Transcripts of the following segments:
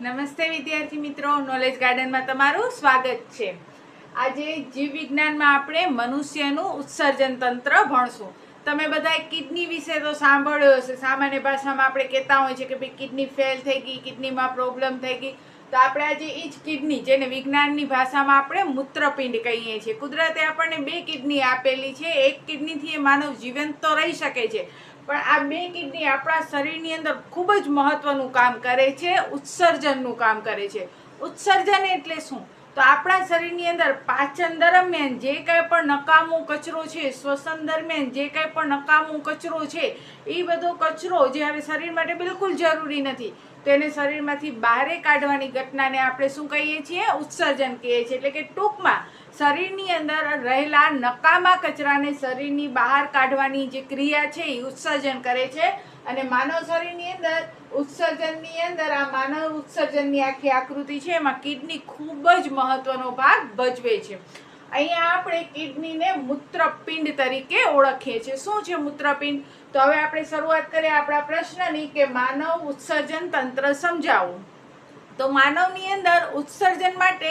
નમસ્તે વિદ્યાર્થી મિત્રો નોલેજ ગાર્ડનમાં તમારું સ્વાગત છે. આજે જીવ વિજ્ઞાનમાં આપણે મનુષ્યનું ઉત્સર્જન તંત્ર ભણશું. તમે બધાએ કિડની વિશે તો સાંભળ્યો હશે. સામાન્ય ભાષામાં આપણે કહેતા હોય છે કે ભાઈ કિડની ફેલ થઈ ગઈ, કિડનીમાં પ્રોબ્લેમ થઈ ગઈ. તો આપણે આજે એ જ કિડની, જેને વિજ્ઞાનની ભાષામાં આપણે મૂત્રપિંડ કહીએ છીએ. કુદરતે આપણને બે કિડની આપેલી છે. એક કિડનીથી એ માનવ જીવંત તો રહી શકે છે. પણ આ બે કિડની આપણા શરીરની અંદર ખૂબ જ મહત્વનું કામ કરે છે, ઉત્સર્જનનું કામ કરે છે. ઉત્સર્જન એટલે શું? તો આપણા શરીરની અંદર પાચન દરમિયાન જે કંઈ પણ નકામો કચરો છે, શ્વસન દરમિયાન જે કંઈ પણ નકામો કચરો છે, એ બધો કચરો જે હવે શરીર માટે બિલકુલ જરૂરી નથી. તો એને શરીરમાંથી બહારે કાઢવાની ઘટનાને આપણે શું કહીએ છીએ? ઉત્સર્જન કહીએ છીએ. એટલે કે ટૂંકમાં શરીરની અંદર રહેલા નકામા કચરાને શરીરની બહાર કાઢવાની જે ક્રિયા છે એ ઉત્સર્જન કરે છે. અને માનવ શરીરની અંદર, ઉત્સર્જનની અંદર આ માનવ ઉત્સર્જનની આખી આકૃતિ છે, એમાં કિડની ખૂબ જ મહત્વનો ભાગ ભજવે છે. અહીંયા આપણે કિડનીને મૂત્રપિંડ તરીકે ઓળખીએ છીએ. શું છે મૂત્રપિંડ? તો હવે આપણે શરૂઆત કરીએ આપણા પ્રશ્નની કે માનવ ઉત્સર્જન તંત્ર સમજાવો. તો માનવની અંદર ઉત્સર્જન માટે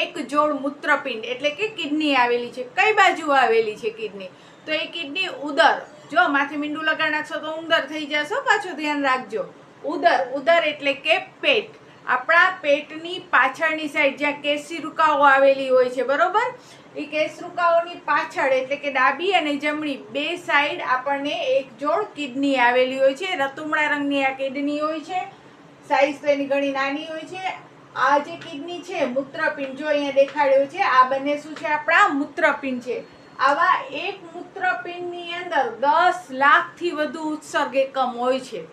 એક જોડ મૂત્રપિંડ એટલે કે કિડની આવેલી છે. કઈ બાજુ આવેલી છે કિડની? તો એ કિડની ઉદર. જો માથે મીંડું લગાડ નાખશો તો ઉંદર થઈ જશો, પાછું ધ્યાન રાખજો. ઉદર ઉદર એટલે કે પેટ. આપણા પેટની પાછળની સાઈડ જ્યાં કેસરુકાઓ આવેલી હોય છે, બરોબર? એ કેસરુકાઓની પાછળ એટલે કે ડાબી અને જમણી બે સાઈડ આપણને એક જોડ કિડની આવેલી હોય છે. રતુમડા રંગની આ કિડની હોય છે. સાઈઝ તો એની ઘણી નાની હોય છે. આ જે કિડની છે, મૂત્રપિંડ, જો અહીંયા દેખાડ્યું છે, આ બંને શું છે? આપણા મૂત્રપિંડ છે. આવા એક મૂત્રપિંડની અંદર દસ લાખથી વધુ ઉત્સર્ગ એકમ હોય છે.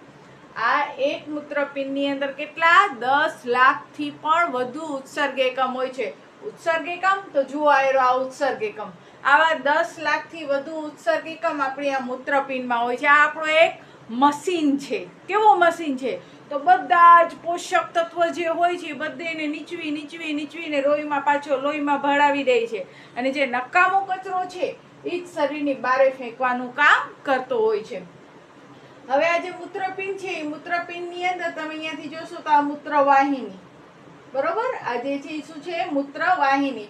આ એક મૂત્રપિંડની અંદર કેટલા? દસ લાખથી પણ વધુ ઉત્સર્ગ એકમ હોય છે. ઉત્સર્ગ એકમ? તો જુઓ આયરો આ ઉત્સર્ગ એકમ. આવા દસ લાખથી વધુ ઉત્સર્ગ એકમ આપણી આ મૂત્રપિંડમાં હોય છે. આ આપણો એક મશીન છે. કેવો મશીન છે? તો બધા જ પોષક તત્વ જે હોય છે બધેને નીચવી નીચવી, નીચવીને લોહીમાં પાછો લોહીમાં ભળાવી દે છે. અને જે નકામો કચરો છે, એ જ શરીરની બારે ફેંકવાનું કામ કરતો હોય છે. હવે આ જે મૂત્રપિંડ છે, એ મૂત્રપિંડની અંદર તમે અહીંયાથી જોશો તો આ મૂત્રવાહિની. બરોબર? આ જે છે શું છે, મૂત્રવાહિની.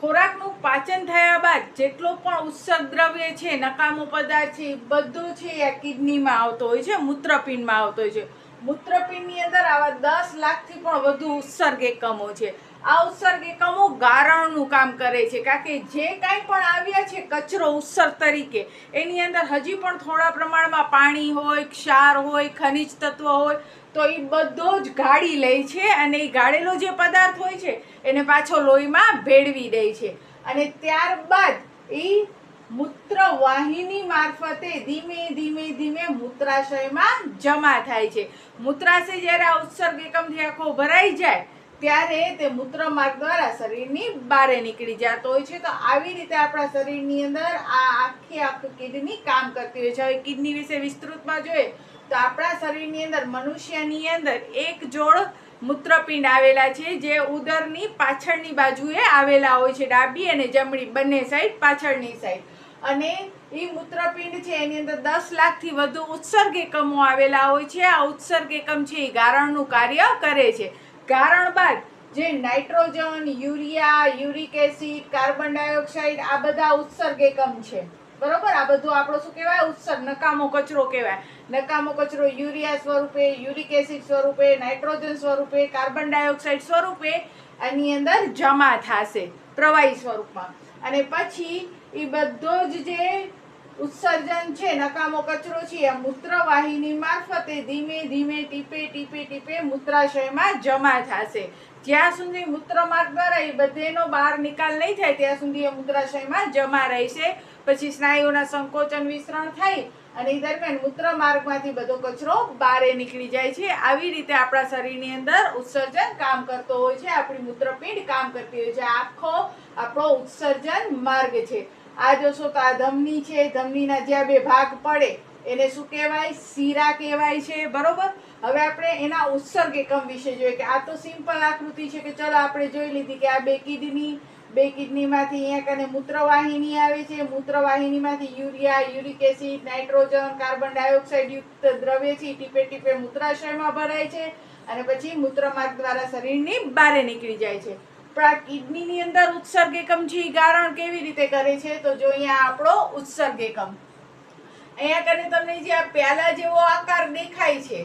ખોરાકનું પાચન થયા બાદ જેટલો પણ ઉત્સર્ગ દ્રવ્ય છે, નકામો પદાર્થ છે, એ બધો છે આ કિડનીમાં આવતો હોય છે, મૂત્રપિંડમાં આવતો હોય છે. મૂત્રપિંડની અંદર આવા દસ લાખથી પણ વધુ ઉત્સર્ગ એકમો છે. આ ઉત્સર્ગ એકમો ગારણનું કામ કરે છે. કારણ કે જે કાંઈ પણ આવ્યા છે કચરો ઉત્સર્ગ તરીકે, એની અંદર હજી પણ થોડા પ્રમાણમાં પાણી હોય, ક્ષાર હોય, ખનિજ તત્વ હોય, તો એ બધો જ ગાળી લે છે અને એ ગાળેલો જે પદાર્થ હોય છે, એને પાછો લોહીમાં ભેળવી દે છે. અને ત્યારબાદ એ મૂત્રવાહિની મારફતે ધીમે ધીમે ધીમે મૂત્રાશયમાં જમા થાય છે. મૂત્રાશય જ્યારે આ ઉત્સર્ગ એકમથી આખો ભરાઈ જાય ત્યારે તે મૂત્રમાર્ગ દ્વારા શરીરની બહારે નીકળી જતો હોય છે. તો આવી રીતે આપણા શરીરની અંદર આ આખી આખી કિડની કામ કરતી હોય છે. હવે કિડની વિશે વિસ્તૃતમાં જોઈએ તો આપણા શરીરની અંદર, મનુષ્યની અંદર એક જોડ મૂત્રપિંડ આવેલા છે, જે ઉદરની પાછળની બાજુએ આવેલા હોય છે, ડાબી અને જમણી બંને સાઈડ પાછળની સાઈડ અને એ મૂત્રપિંડ છે, એની અંદર દસ લાખથી વધુ ઉત્સર્ગ એકમો આવેલા હોય છે. આ ઉત્સર્ગ એકમ છે એ ગારણનું કાર્ય કરે છે. ગારણ બાદ જે nitrogen, urea, uric acid, carbon dioxide, આ બધા ઉત્સર્ગ એકમ છે. બરોબર? આ બધું આપણો શું કહેવાય? ઉત્સર્ગ. નકામો કચરો કહેવાય. નકામો કચરો યુરિયા સ્વરૂપે, યુરિક એસિડ સ્વરૂપે, નાઇટ્રોજન સ્વરૂપે, કાર્બન ડાયોક્સાઇડ સ્વરૂપે આની અંદર જમા થશે. પ્રવાહી સ્વરૂપમાં. અને પછી એ બધો જ જે ઉત્સર્જન છે, નકામો કચરો છે, આ મૂત્રવાહિની મારફતે ધીમે ધીમે, ટીપે ટીપે ટીપે મૂત્રાશયમાં જમા થશે. જ્યાં સુધી મૂત્રમાર્ગ દ્વારા એ બધેનો બહાર નિકાલ નહીં થાય, ત્યાં સુધી એ મૂત્રાશયમાં જમા રહેશે. પછી સ્નાયુઓના સંકોચન વિસ્તરણ થાય અને એ દરમિયાન મૂત્રમાર્ગમાંથી બધો કચરો બહારે નીકળી જાય છે. આવી રીતે આપણા શરીરની અંદર ઉત્સર્જન કામ કરતો હોય છે. આપણી મૂત્રપિંડ કામ કરતી હોય છે. આખો, આપણો ઉત્સર્જન માર્ગ છે. આ જોશો તો આ ધમની છે, ધમનીના જ્યાં બે ભાગ પડે, એને શું કહેવાય? શીરા કહેવાય છે, બરોબર? હવે આપણે એના ઉત્સર્ગ એકમ વિશે જોઈએ કે આ તો સિમ્પલ આકૃતિ છે કે ચલો આપણે જોઈ લીધી કે આ બે કિડની, બે કિડનીમાંથી અહીંયા કને મૂત્રવાહિની આવે છે, મૂત્રવાહિનીમાંથી urea, uric acid, nitrogen, carbon dioxide યુક્ત દ્રવ્ય છે ટીપે ટીપે મૂત્રાશયમાં ભરાય છે અને પછી મૂત્રમાર્ગ દ્વારા શરીરની બહાર નીકળી જાય છે. પણ કિડનીની અંદર ઉત્સર્ગ એકમ છે ગારણ કેવી રીતે કરે છે તો જો અહીંયા આપણો ઉત્સર્ગ એકમ. અહીંયા કરીને તમને જે આ પ્યાલા જેવો આકાર દેખાય છે,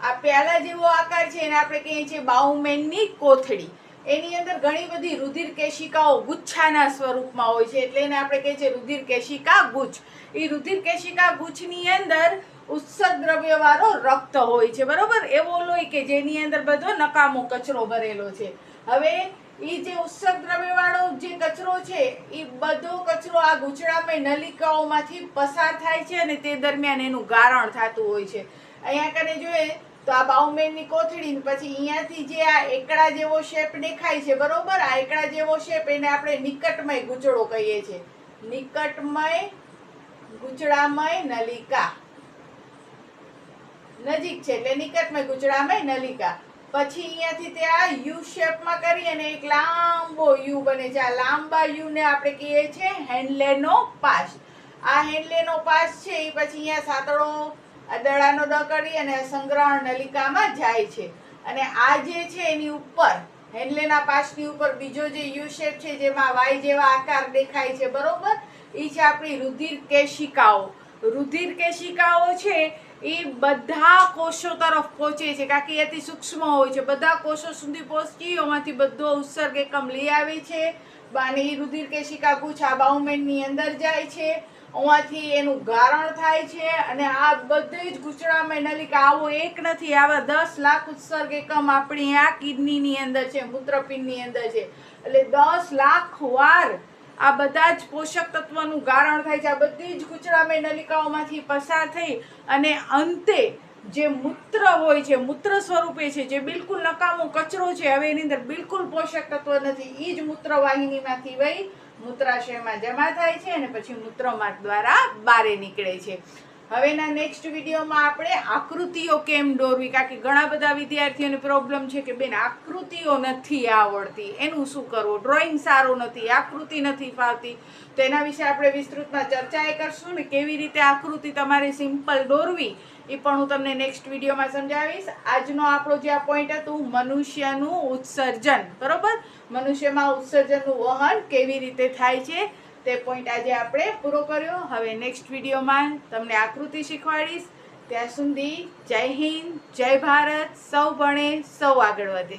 આ પ્યાલા જેવો આકાર છે એને આપણે કહીએ છીએ બાઉમેનની કોથળી. એની અંદર ઘણી બધી રુધિર કેશિકાઓ ગુચ્છાના સ્વરૂપમાં હોય છે, એટલે એને આપણે કહીએ છીએ રુધિર કેશિકા ગુચ્છ. એ રુધિર કેશિકા ગુચ્છની અંદર ઉત્સર્ગ દ્રવ્યવાળો રક્ત હોય છે, બરોબર? એવો લોહી કે જેની અંદર બધો નકામો કચરો ભરેલો છે. હવે એ જે ઉત્સર્ગ દ્રવ્યવાળો જે કચરો છે એ બધો કચરો આ ગૂંચળામય નલિકાઓમાંથી પસાર થાય છે અને તે દરમિયાન એનું ગારણ થતું હોય છે. અહીંયા કને જોઈએ, તો આ બાઉમેનની કોથળી પછી અહીંયાથી જે આ એકડા જેવો શેપ દેખાય છે, બરોબર? આ એકડા જેવો શેપ એને આપણે નિકટમય ગૂંચળો કહીએ છીએ. નિકટમય ગુચડામય નલિકા. નજીક છે એટલે નિકટમય ગુચડામય નલિકા. પછી અહીંયાથી તે આ યુ શેપમાં કરી અને એક લાંબો યુ બને છે. આ લાંબા યુને આપણે કહીએ છીએ હેન્ડલેનો પાસ. આ હેન્ડલેનો પાસ છે, એ પછી અહીંયા સાતડો દડાનો દ કરી અને સંગ્રહણ નલિકામાં જાય છે. અને આ જે છે એની ઉપર, હેન્ડલેના પાસની ઉપર બીજો જે યુ શેપ છે, જેમાં વાય જેવા આકાર દેખાય છે, બરોબર? એ છે આપણી રુધિર કેશિકાઓ રુધિર કેશિકાઓ છે એ બધા કોષો તરફ પહોંચે છે. કારણ કે એથી સૂક્ષ્મ હોય છે. બધા કોષો સુધી પહોંચી એમાંથી બધો ઉત્સર્ગ એકમ લઈ આવે છે. અને રુધિર કેશિકા ગુચ્છ બાઉમેન્ટની અંદર જાય છે. ઓમાંથી એનું ગારણ થાય છે અને આ બધી જ ગુચડામાં નલિકા આવો એક નથી, આવા દસ લાખ ઉત્સર્ગ એકમ આપણી આ કિડનીની અંદર છે, મૂત્રપિંડની અંદર છે. એટલે દસ લાખ વાર આ બધા જ પોષક તત્વનું ગારણ થાય છે. આ બધી જ ગૂંચળામય નલિકાઓમાંથી પસાર થઈ અને અંતે જે મૂત્ર હોય છે, મૂત્ર સ્વરૂપે છે, જે બિલકુલ નકામો કચરો છે, હવે એની અંદર બિલકુલ પોષક તત્વ નથી. એ જ મૂત્રવાહિનીમાંથી વહી મૂત્રાશયમાં જમા થાય છે અને પછી મૂત્રમાર્ગ દ્વારા બારે નીકળે છે. હવેના નેક્સ્ટ વિડીયોમાં આપણે આકૃતિઓ કેમ દોરવી? કારણ કે ઘણા બધા વિદ્યાર્થીઓને પ્રોબ્લેમ છે કે બેન, આકૃતિઓ નથી આવડતી. એનું શું કરવું? ડ્રોઈંગ સારું નથી, આકૃતિ નથી ફાવતી. તો એના વિશે આપણે વિસ્તૃતમાં ચર્ચા એ કરશું ને કેવી રીતે આકૃતિ તમારે સિમ્પલ દોરવી એ પણ હું તમને નેક્સ્ટ વિડીયોમાં સમજાવીશ. આજનો આપણો જે આ પોઈન્ટ હતું, મનુષ્યનું ઉત્સર્જન. બરોબર? મનુષ્યમાં ઉત્સર્જનનું વહન કેવી રીતે થાય છે? તે પોઈન્ટ આજે આપણે પૂરો કર્યો. હવે નેક્સ્ટ વિડીયોમાં તમને આકૃતિ શીખવાડીશ. ત્યાં સુધી જય હિન્દ, જય ભારત, સૌ ભણે, સૌ આગળ વધે.